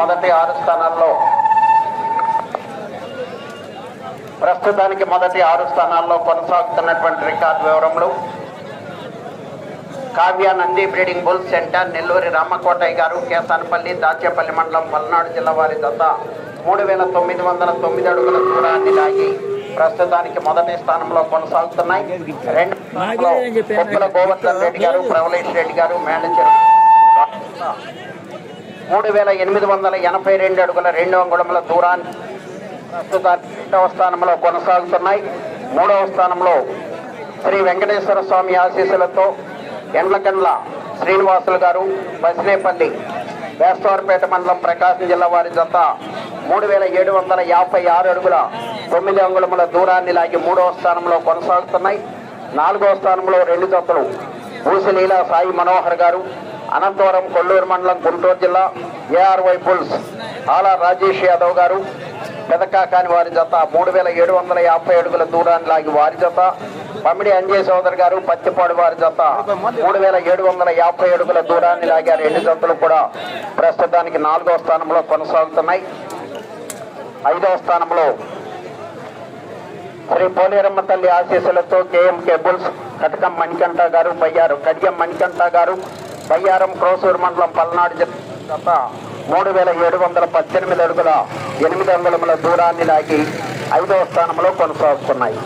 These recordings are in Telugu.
మొదటి ఆరు స్థానాల్లో. ప్రస్తుతానికి మొదటి ఆరు స్థానాల్లో కొనసాగుతున్నటువంటి record వివరములు. Kavya Nandi breeding bull centre Nelluri Ramakotaiah గారు కేసానపల్లి దాచేపల్లి మండలం పల్నాడు జిల్లా వారి దత్త మూడు వేల తొమ్మిది వందల తొమ్మిది అడుగుల దూరాన్ని లాగి ప్రస్తుతానికి మొదటి స్థానంలో కొనసాగుతున్నాయి. రెండు గోవర్ధన్ రెడ్డి గారు ప్రవలేష్ రెడ్డి గారు మేనేజర్ మూడు వేల ఎనిమిది వందల ఎనభై రెండు అడుగుల రెండు అంగుళముల దూరాన్ని ప్రస్తుత రెండవ స్థానంలో కొనసాగుతున్నాయి. మూడవ స్థానంలో శ్రీ వెంకటేశ్వర స్వామి ఆశీస్సులతో ఎండ్లకండ్ల శ్రీనివాసులు గారు బసినేపల్లి వేస్తవారపేట మండలం ప్రకాశం జిల్లా వారి జత మూడు వేల ఏడు వందల యాభై ఆరు అడుగుల తొమ్మిది అంగుళముల దూరాన్ని లాగి మూడవ స్థానంలో కొనసాగుతున్నాయి. నాలుగవ స్థానంలో రెండు జతలు భూసలీల సాయి మనోహర్ గారు అనంతవరం కొల్లూరు మండలం గుంటూరు జిల్లా ఏఆర్వై పుల్స్ ఆలా రాజేష్ యాదవ్ గారు పెదకాకాని వారి జత మూడు వేల ఏడు వందల యాభై అడుగుల దూరాన్ని లాగి వారి జత. పమిడి అంజయ్ సోదర్ గారు పత్తిపాడు వారి జత మూడు వేల ఏడు వందల యాభై అడుగుల దూరాన్ని లాగారు. ఎన్ని రెండు జతలు కూడా ప్రస్తుతానికి నాలుగో స్థానంలో కొనసాగుతున్నాయి. ఐదవ స్థానంలో శ్రీ పోలేరమ్మ తల్లి ఆశీస్సులతో కేఎం కేబుల్స్ కటకం మణికంఠ గారు పయ్యారు కడియం మణికంఠ గారు బయ్యారం క్రోసూరు మండలం పల్నాడు జిల్లా మూడు వేల ఏడు వందల పద్దెనిమిది అడుగుల ఎనిమిది అంగుళముల దూరాన్ని లాగి ఐదవ స్థానంలో కొనసాగుతున్నాయి.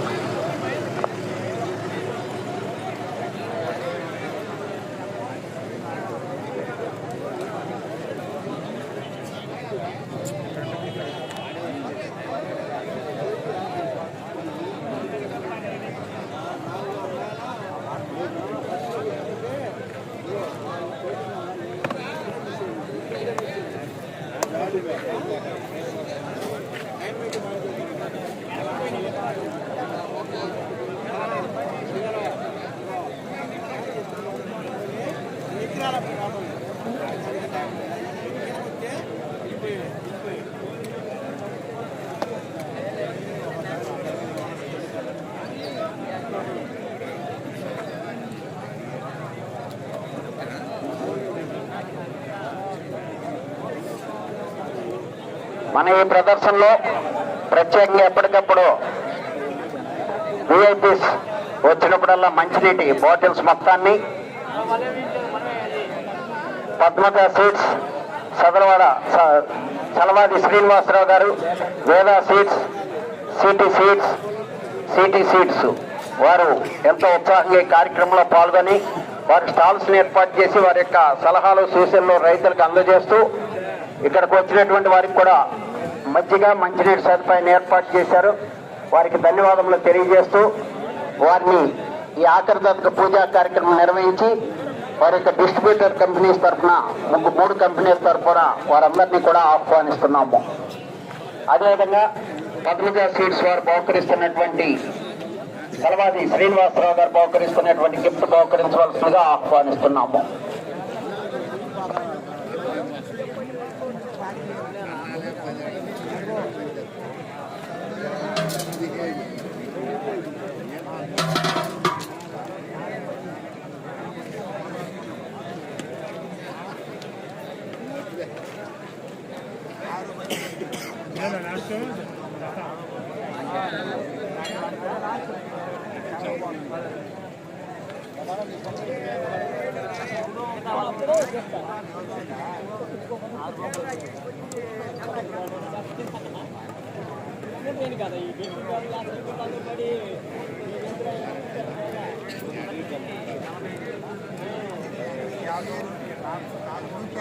మన ఈ ప్రదర్శనలో ప్రత్యేకంగా ఎప్పటికప్పుడు విఐపీస్ వచ్చినప్పుడల్లా మంచినీటి బాటిల్స్ మొత్తాన్ని పద్మక సీట్స్ సదరవాడ స- చలవాది శ్రీనివాసరావు గారు Veda seats city seats city seats వారు ఎంతో ఉత్సాహంగా ఈ కార్యక్రమంలో పాల్గొని వారి స్టాల్స్ని ఏర్పాటు చేసి వారి యొక్క సలహాలు సూచనలు రైతులకు అందజేస్తూ ఇక్కడికి వచ్చినటువంటి వారికి కూడా మంచిగా మంచినీటి సదుపాయాన్ని ఏర్పాటు చేశారు. వారికి ధన్యవాదములు తెలియజేస్తూ వారిని ఈ ఆఖరి దత్తక పూజా కార్యక్రమం నిర్వహించి వారి యొక్క డిస్ట్రిబ్యూటర్ కంపెనీస్ తరఫున ముగ్గు మూడు కంపెనీస్ తరఫున వారందరినీ కూడా ఆహ్వానిస్తున్నాము. అదేవిధంగా పద్మజ సీట్స్ వారు బహుకరిస్తున్నటువంటి సలవాది శ్రీనివాసరావు గారు బహుకరిస్తున్నటువంటి గిఫ్ట్ బహుకరించవలసిందిగా ఆహ్వానిస్తున్నాము. కదా ఈ పడి ಯಾವುದು ನಾನು ನಾನು ಮುಂಚೆ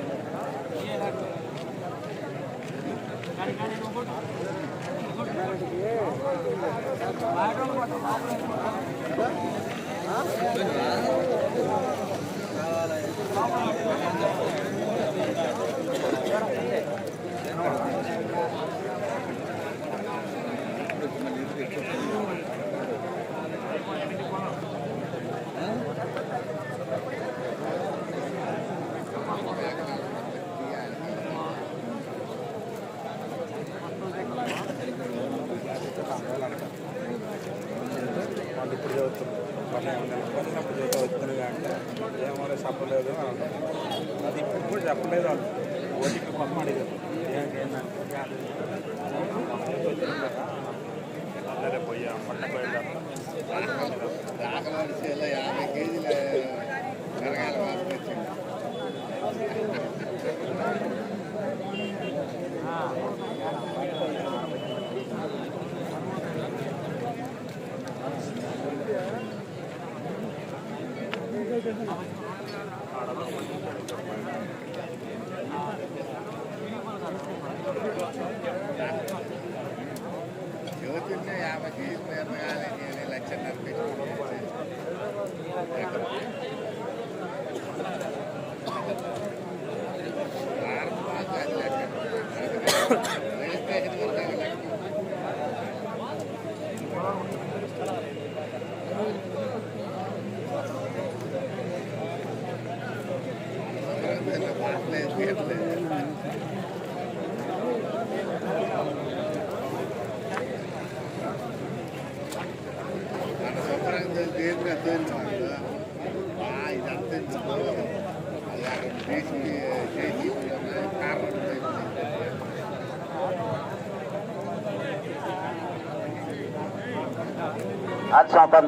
pedal. अच्छा अपन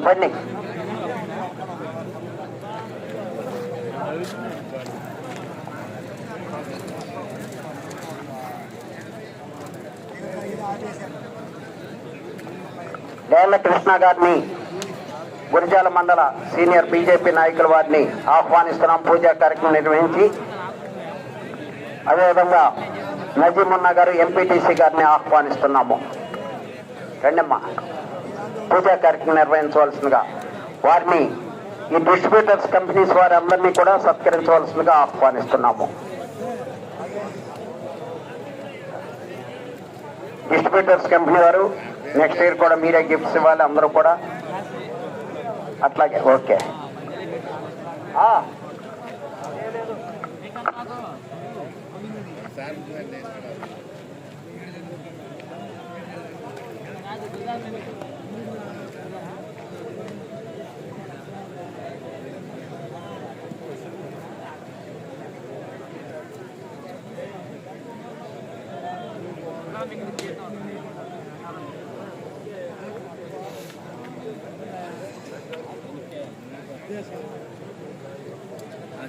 डैम कृष्णा अकादमी. గురిజాల మండల సీనియర్ బీజేపీ నాయకుల వారిని ఆహ్వానిస్తున్నాం. పూజా కార్యక్రమం నిర్వహించి అదేవిధంగా నజీమున్నా గారు ఎంపీటీసీ గారిని ఆహ్వానిస్తున్నాము. రండమ్మా పూజా కార్యక్రమం నిర్వహించవలసిందిగా వారిని ఈ డిస్ట్రిబ్యూటర్స్ కంపెనీస్ వారి అందరినీ కూడా సత్కరించవలసిందిగా ఆహ్వానిస్తున్నాము. డిస్ట్రిబ్యూటర్స్ కంపెనీ వారు నెక్స్ట్ ఇయర్ కూడా మీరే గిఫ్ట్స్ ఇవ్వాలి అందరూ కూడా అట్లాగే okay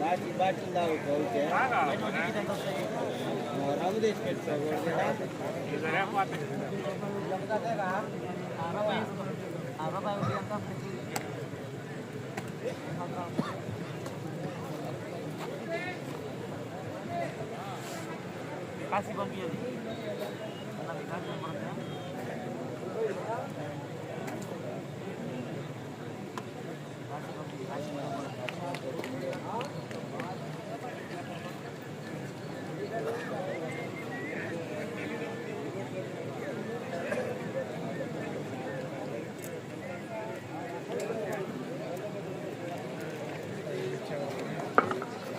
Bottle bottle తాగుతా ఓకే రంగు తెచ్చి పెట్టుకో కాశీ పంపించదు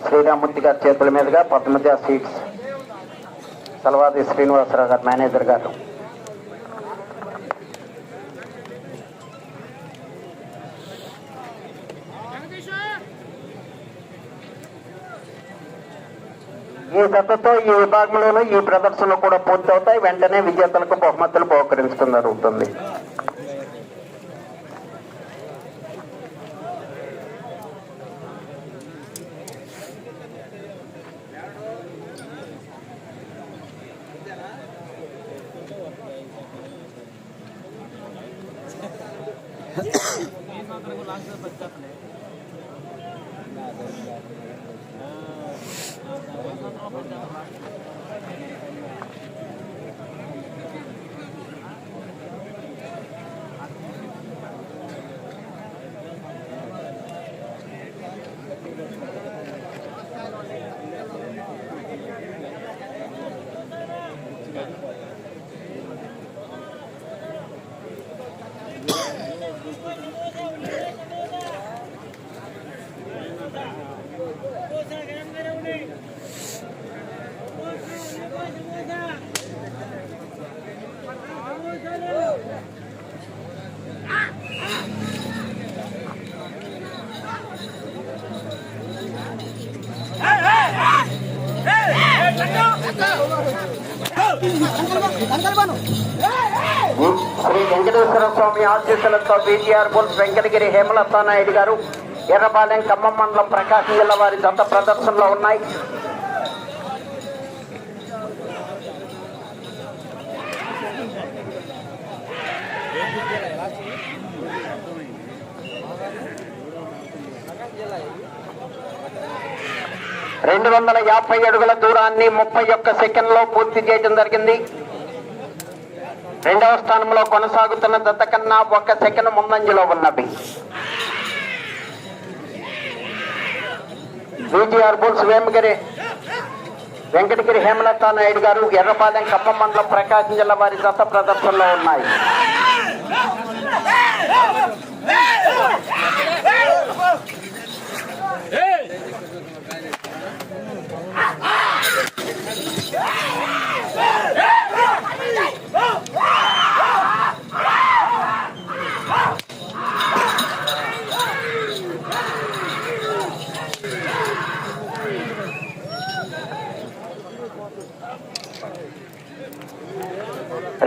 శ్రీరామూర్తి గారి చేతుల మీదుగా పద్మజ సీట్స్ సలవాది శ్రీనివాసరావు గారు మేనేజర్ గారు. ఈ కథతో ఈ విభాగంలోనూ ఈ ప్రదర్శనలు కూడా పూర్తవుతాయి. వెంటనే విజేతలకు బహుమతులు బహుకరించడం జరుగుతుంది ఆ శ్రీ వెంకటేశ్వర స్వామి ఆశీస్సులతో బీటీఆర్ బుల్స్ వెంకటగిరి హేమలత నాయుడు గారు ఎర్రపాలెం ఖమ్మం మండలం ప్రకాశం జిల్లా వారి దత్త ప్రదర్శనలో ఉన్నాయి. రెండు వందల యాభై అడుగుల దూరాన్ని ముప్పై ఒక్క సెకండ్లో పూర్తి చేయడం జరిగింది. రెండవ స్థానంలో కొనసాగుతున్న దత్త కన్నా ఒక్క సెకండ్ ముందంజలో ఉన్నవి బీజీఆర్ బుల్స్ వేమగిరి వెంకటగిరి హేమలత నాయుడు గారు ఎర్రపాలెం ఖమ్మం మండలం ప్రకాశం జిల్లా వారి దత్త ప్రదర్శనలో ఉన్నాయి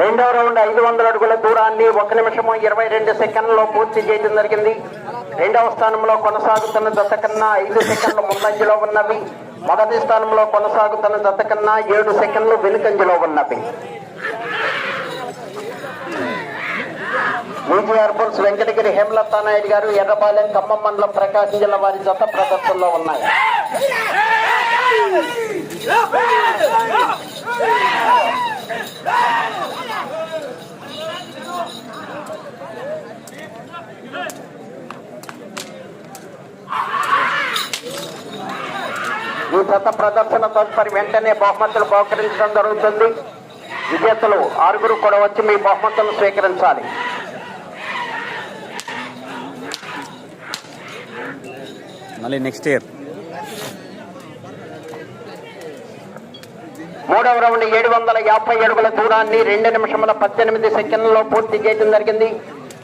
రెండవ రౌండ్ ఐదు వందల అడుగుల దూరాన్ని ఒక నిమిషము ఇరవై రెండు సెకండ్లలో పూర్తి చేయడం జరిగింది రెండవ స్థానంలో కొనసాగుతున్న దశ కన్నా ఐదు సెకండ్లు ముందంజలో ఉన్నవి మొదటి స్థానంలో కొనసాగుతున్న దశ కన్నా ఏడు సెకండ్లు వెనుకంజలో ఉన్నవి విజిఆర్ బుల్స్ వెంకటగిరి హేమలతా నాయుడు గారు ఎర్రపాలెం ఖమ్మం మండలం ప్రకాశం జిల్లా వారి జత ప్రదర్శనలో ఉన్నాయి జత ప్రదర్శన తదుపరి వెంటనే బహుమతులు బహుకరించడం జరుగుతుంది. విజేతలు ఆరుగురు కూడా వచ్చి మీ బహుమతులను స్వీకరించాలి. మళ్ళీ నెక్స్ట్ ఇయర్ మూడవ రౌండ్ ఏడు వందల యాభై అడుగుల దూరాన్ని రెండు నిమిషముల పద్దెనిమిది సెకండ్లలో పూర్తి చేయడం జరిగింది.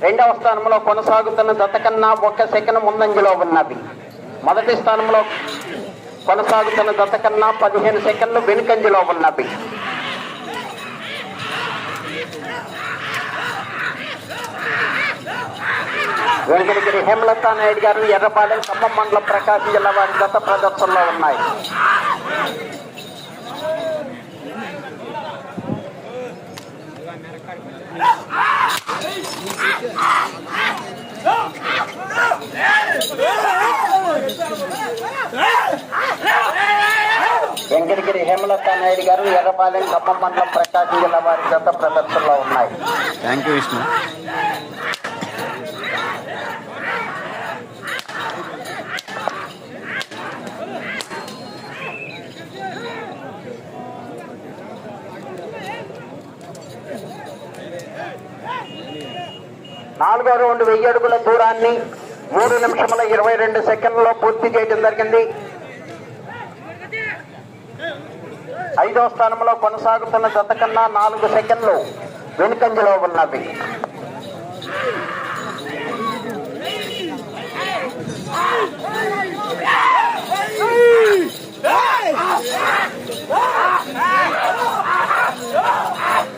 రెండవ స్థానంలో కొనసాగుతున్న దత కన్నా ఒక్క సెకండ్ ముందంజలో ఉన్నవి మొదటి స్థానంలో కొనసాగుతున్న దత కన్నా పదిహేను సెకండ్లు వెనుకంజలో ఉన్నవి వెంకటగిరి హేమలతా నాయుడు గారు ఎర్రపాలెం ఖమ్మం మండలం ప్రకాశం జిల్లా వారి గత ప్రదర్శనలో ఉన్నాయి. వెంకటగిరి హేమలత నాయుడు గారు ఎర్రపాలెం ఖమ్మం మండలం ప్రకాశం జిల్లా వారి గత ప్రదర్శనలో ఉన్నాయి. థ్యాంక్ యూ విష్ణు నాలుగో రౌండ్ వెయ్యి అడుగుల దూరాన్ని మూడు నిమిషముల ఇరవై రెండు సెకండ్లలో పూర్తి చేయడం జరిగింది. ఐదో స్థానంలో కొనసాగుతున్న జత కన్నా నాలుగు సెకండ్లు వెనుకంజలో ఉన్నవి. Ah!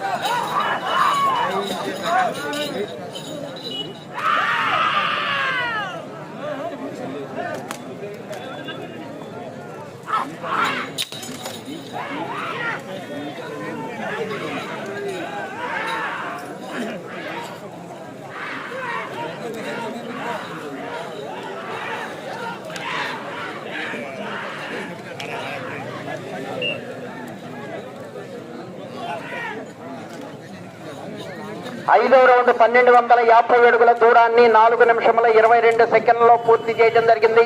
ఐదో రౌండ్ పన్నెండు వందల యాభై అడుగుల దూరాన్ని నాలుగు నిమిషముల ఇరవై రెండు సెకండ్లలో పూర్తి చేయడం జరిగింది.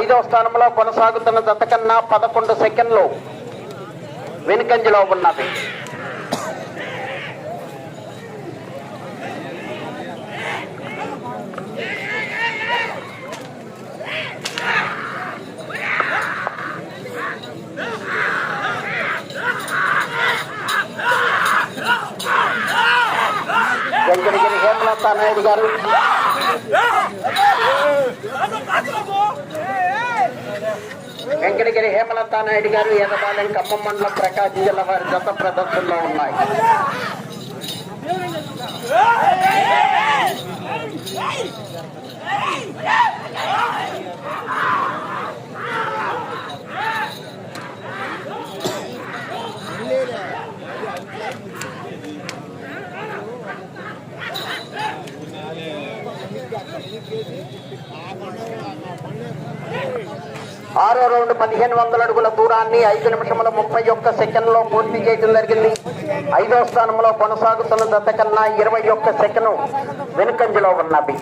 ఐదో స్థానంలో కొనసాగుతున్న జత కన్నా పదకొండు సెకండ్లు వెనుకంజలో ఉన్నది. వెంకటగిరి నాయుడు గారు వెంకటగిరి హేమలత నాయుడు గారు ఎదపాలెం ఖమ్మం మండలం ప్రకాశం జిల్లా వారి జత ప్రదర్శనలో ఉన్నాయి. ఆరో రౌండ్ పదిహేను వందల అడుగుల దూరాన్ని ఐదు నిమిషముల ముప్పై ఒక్క సెకండ్లో పూర్తి చేయడం జరిగింది. ఐదో స్థానంలో కొనసాగుతున్న దత్త కన్నా ఇరవై ఒక్క సెకండ్ వెనుకంజలో ఉన్నది.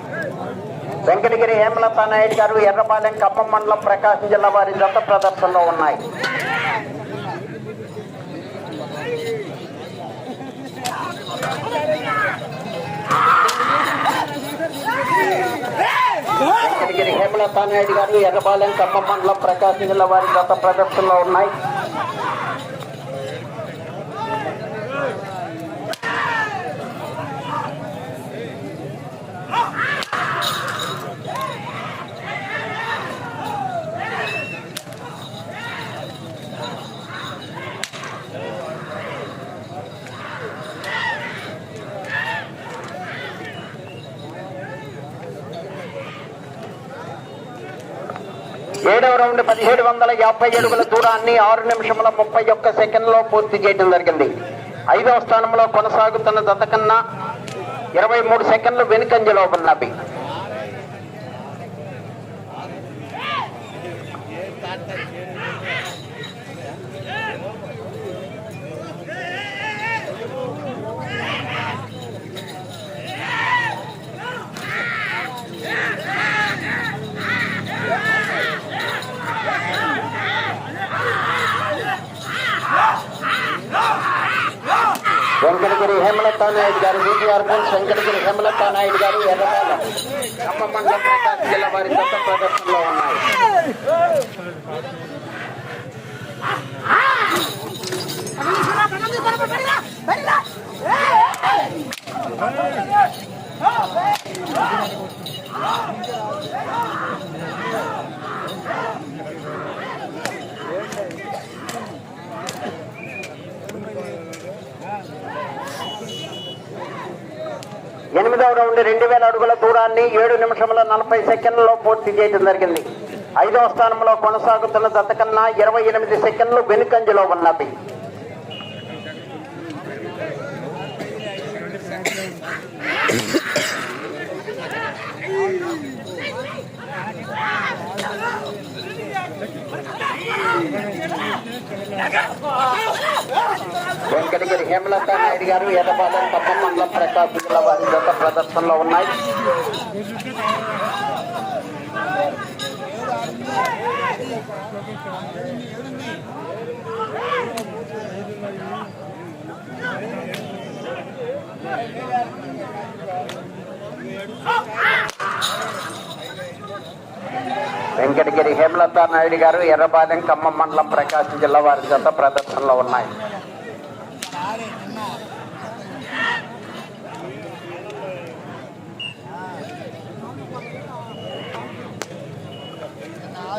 వెంకటగిరి హేమలత నాయుడు గారు ఎర్రపాలెం ఖమ్మం మండలం ప్రకాశం జిల్లా వారి జత ప్రదర్శనలో ఉన్నాయి. వెంకటగిరి హేమలత గారు ఎర్రపాలెం ఖమ్మం మండలం ప్రకాశం జిల్లా వారి గత ప్రదర్శనలో ఉన్నాయి. ఏడవ రౌండ్ పదిహేడు వందల యాభై అడుగుల దూరాన్ని ఆరు నిమిషముల ముప్పై ఒక్క సెకండ్లో పూర్తి చేయడం జరిగింది. ఐదవ స్థానంలో కొనసాగుతున్న జత కన్నా ఇరవై మూడు సెకండ్లు వెనుకంజలో ఉన్నవి నాయుడు గారు వీటీఆర్ వెంకటగిరి హేమలత నాయుడు గారు ఎర్రపాల. ఖమ్మం ప్రకాశం జిల్లా వారి గత ప్రదర్శనలో ఉన్నాయి. Oh, ఎనిమిదవ రౌండ్ రెండు వేల అడుగుల దూరాన్ని ఏడు నిమిషముల నలభై సెకండ్లలో పూర్తి చేయడం జరిగింది. ఐదవ స్థానంలో కొనసాగుతున్న దత్తకన్నా ఇరవై ఎనిమిది సెకండ్లు వెనుకంజలో ఉన్నవి వెంకటగిరి హేమలత నాయుడు గారు ఎర్రపాలెం ఖమ్మం మండలం ప్రకాశం జిల్లా వారి యొక్క ప్రదర్శనలో ఉన్నాయి. Oh, ah! వెంకటగిరి హేమలత నాయుడు గారు ఎర్రపాలెం ఖమ్మం మండలం ప్రకాశం జిల్లా వారి జత ప్రదర్శనలో ఉన్నాయి.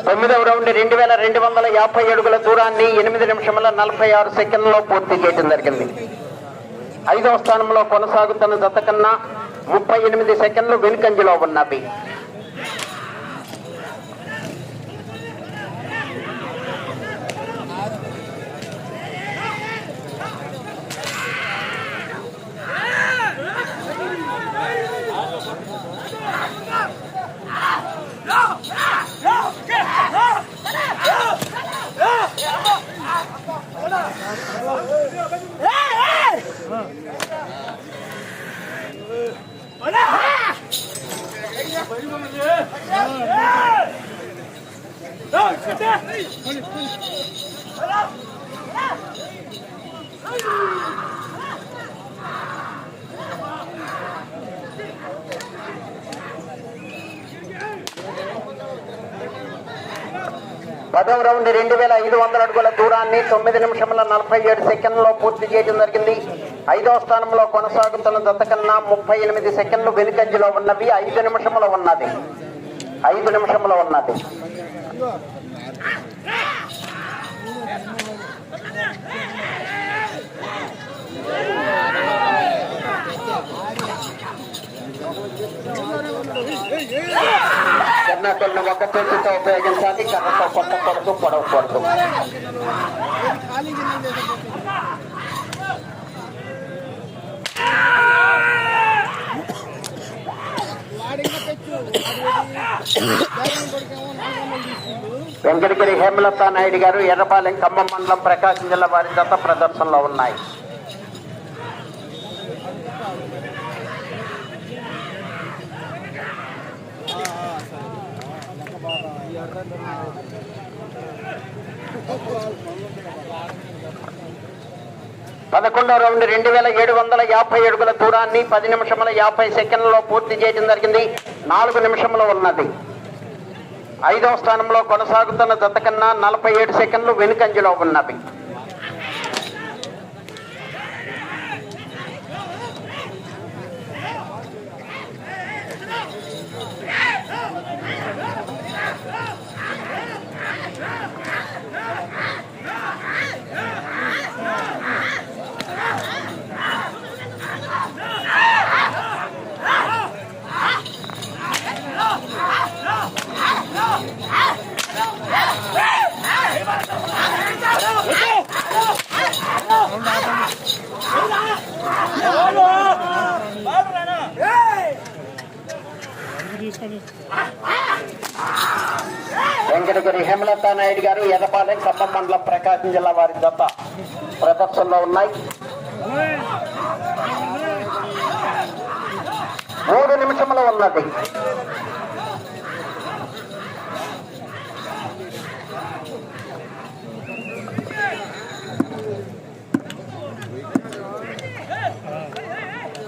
తొమ్మిదవ రౌండ్ రెండు వేల రెండు వందల యాభై అడుగుల దూరాన్ని ఎనిమిది నిమిషముల నలభై ఆరు సెకండ్లలో పూర్తి చేయడం జరిగింది. ఐదవ స్థానంలో కొనసాగుతున్న జత కన్నా ముప్పై ఎనిమిది సెకండ్లు వెనుకంజలో ఉన్నవి. పదవ రౌండ్ రెండు వేల ఐదు వందల అడుగుల దూరాన్ని తొమ్మిది నిమిషముల నలభై ఏడు సెకండ్లో పూర్తి చేయడం జరిగింది. ఐదవ స్థానంలో కొనసాగుతున్న దత్తకన్నా ముప్పై ఎనిమిది సెకండ్లు వెనుకంజలో ఉన్నవి. ఐదు నిమిషముల ఉన్నది. ఐదు నిమిషముల ఉన్నది. కర్ణాటకను ఒక చేతితో ఉపయోగించాలి కర్రతో కొట్టకూడదు పొడవకూడదు వెంకటగిరి హేమలత నాయుడు గారు ఎర్రపాలెం ఖమ్మం మండలం ప్రకాశం జిల్లా వారి జత ప్రదర్శనలో ఉన్నాయి. పదకొండో రౌండ్ రెండు వేల ఏడు వందల యాభై అడుగుల దూరాన్ని పది నిమిషముల యాభై సెకండ్లలో పూర్తి చేయడం జరిగింది. నాలుగు నిమిషములు ఉన్నది. ఐదవ స్థానంలో కొనసాగుతున్న జత కన్నా నలభై ఏడు సెకండ్లు వెనుకంజలో ఉన్నవి. వెంకటగిరి హేమలత నాయుడు గారు ఎదపాలెం ఖమ్మం మండలం ప్రకాశం జిల్లా వారి జత ప్రదర్శనలో ఉన్నాయి. మూడు నిమిషంలో ఉన్నది.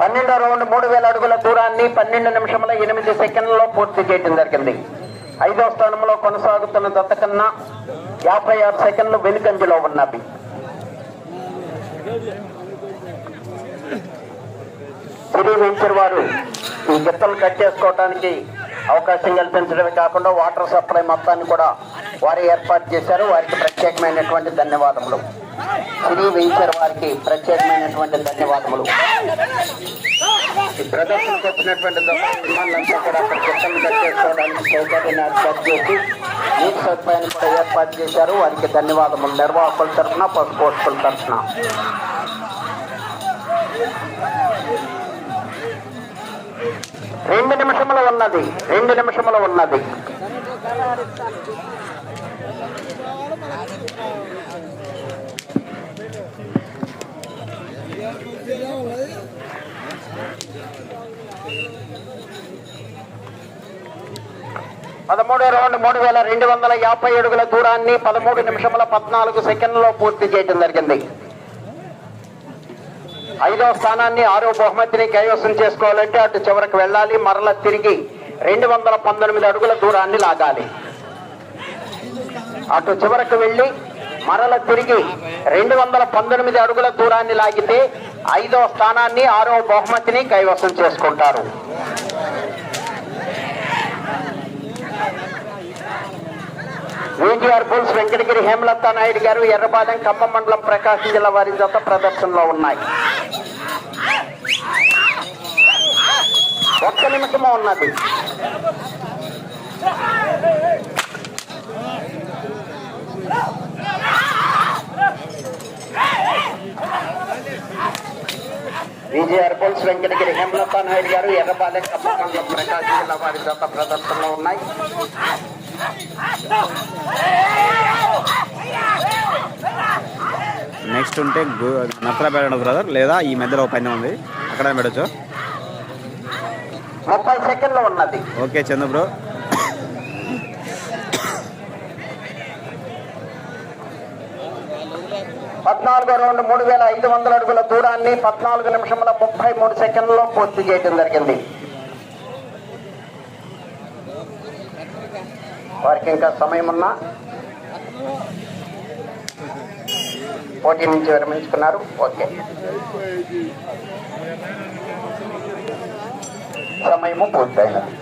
పన్నెండో రౌండ్ మూడు వేల అడుగుల దూరాన్ని పన్నెండు నిమిషముల ఎనిమిది సెకండ్లలో పూర్తి చేయడం జరిగింది. ఐదో స్థానంలో కొనసాగుతున్న దత్త కన్నా యాభై ఆరు సెకండ్లు వెనుకంజలో ఉన్నవి. సిరి వెంచర్ వారు ఈ గిత్తలు కట్ చేసుకోవడానికి అవకాశం కల్పించడమే కాకుండా వాటర్ సప్లై మొత్తాన్ని కూడా వారు ఏర్పాటు చేశారు. వారికి ప్రత్యేకమైనటువంటి ధన్యవాదములు. సిరి వేయించారు వారికి ప్రత్యేకమైనటువంటి ధన్యవాదములు. ఈ ప్రదర్శనకు వచ్చినటువంటి దళాలంతా కూడా అక్కడ గిత్తలు సౌకర్యాన్ని ఏర్పాటు చేసి నీటి సదుపాయాన్ని కూడా ఏర్పాటు చేశారు. వారికి ధన్యవాదములు. నిర్వాహకుల తరఫున పశుపోషకుల తరఫున. రెండు నిమిషములు ఉన్నది. రెండు నిమిషములు ఉన్నది. పదమూడో రౌండ్ మూడు వేల రెండు వందల యాభై అడుగుల దూరాన్ని పదమూడు నిమిషముల పద్నాలుగు సెకండ్లలో పూర్తి చేయడం జరిగింది. ఐదో స్థానాన్ని ఆరో బహుమతిని కైవసం చేసుకోవాలంటే అటు చివరకు వెళ్ళాలి మరల తిరిగి రెండు వందల పంతొమ్మిది అడుగుల దూరాన్ని లాగాలి. అటు చివరకు వెళ్ళి మరల తిరిగి రెండు వందల పంతొమ్మిది అడుగుల దూరాన్ని లాగితే ఐదో స్థానాన్ని ఆరో బహుమతిని కైవసం చేసుకుంటారు. విజిఆర్ బుల్స్ వెంకటగిరి హేమలత నాయుడు గారు ఎర్రపాలెం ఖమ్మం మండలం ప్రకాశం జిల్లా వారి జత ప్రదర్శనలో ఉన్నాయి. ఒక్క నిమిషము ఉన్నది. విజయఆర్ బుల్స్ వెంకటగిరి హేమలత నాయుడు గారు ఎర్రపాలెం మండలం ప్రకాశం జిల్లా వారి జత ప్రదర్శనలో ఉన్నాయి. నెక్స్ట్ ఉంటే నత్తలపేట ఉండదు బ్రదర్ లేదా ఈ మధ్యలో పందెం ఉంది. అక్కడ పెట్టచ్చు. ముప్పై సెకండ్లు ఉన్నది. Okay Chandu bro. పద్నాలుగో రౌండ్ మూడు వేల ఐదు వందల అడుగుల దూరాన్ని పద్నాలుగు నిమిషముల ముప్పై మూడు సెకండ్లలో పూర్తి చేయడం జరిగింది. వారికి ఇంకా సమయం ఉన్నా. పోటీ నుంచి విరమించుకున్నారు. ఓకే. సమయము పూర్తయినది.